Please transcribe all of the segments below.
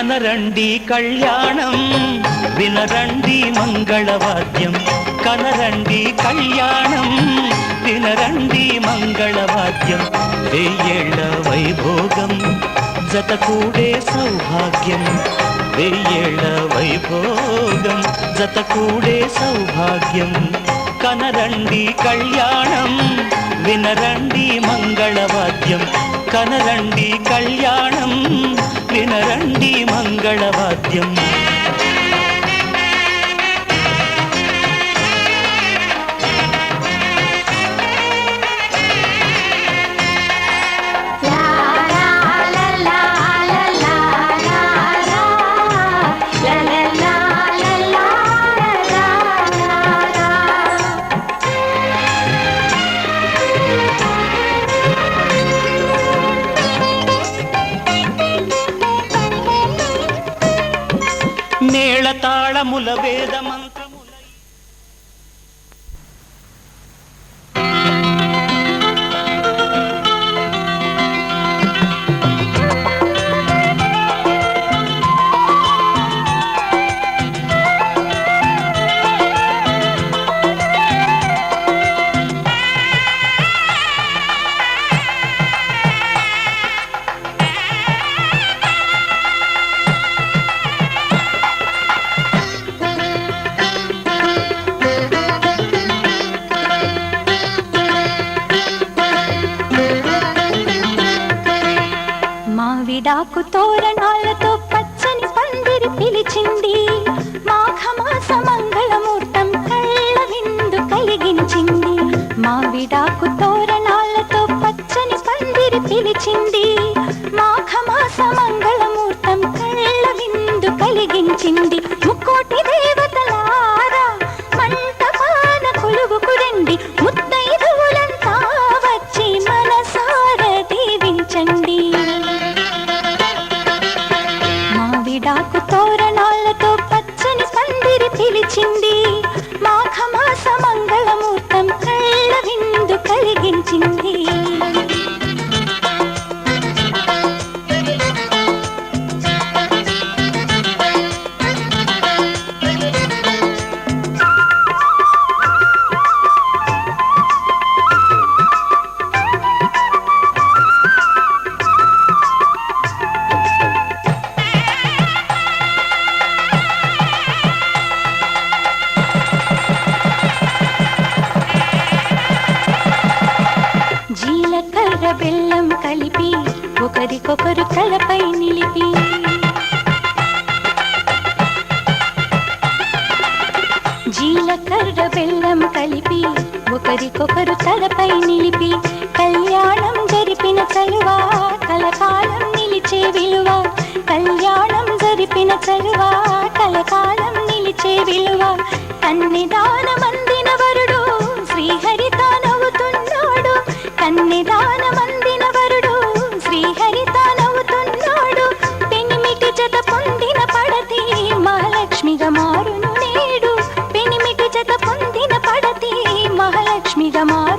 కనరండి కళ్యాణం వినరండి మంగళవాద్యం. కనరండి కళ్యాణం వినరండి మంగళవాద్యం. వెయ్యేళ్ళ వైభోగం జత కూడే సౌభాగ్యం వెయ్యేళ్ళ వైభోగం జత కూడే సౌభాగ్యం. కనరండి కళ్యాణం వినరండి మంగళవాద్యం. కనరండి కళ్యాణం వినరండి మంగళవాద్యం మేళతాళముల వేద వేదమంత పందిరి మాఘమాస మంగళమూర్తం కళ్ళ విందు కలిగించింది. ముక్కోటి దేవతలారా మంటపాన కొలువుకు రండి. ముత్తైదువులంతా వచ్చి మనసార దీవించండి. మావిడాకు తోరణాలతో పచ్చని పందిరి పిలిచింది. ఒకరికొకరు తలపై నిలిపి. జీలకర్ర బెల్లం కలిపి ఒకరికొకరు తలపై నిలిపి. కళ్యాణం జరిపిన చలువ కలకాలం నిలిచే విలువ. కళ్యాణం జరిపిన చలువా Lakshmi Dama.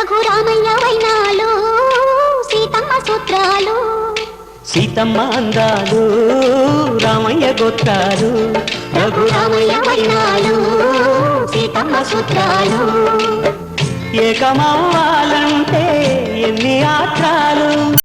రఘురామయ్య వైనాలు సీతమ్మ సూత్రాలు. సీతమ్మ అందాలు రామయ్య గోత్రాలు రఘురామయ్య వైనాలు సీతమ్మ సూత్రాలు. ఏకమవ్వాలంటే ఎన్ని ఆత్రాలు?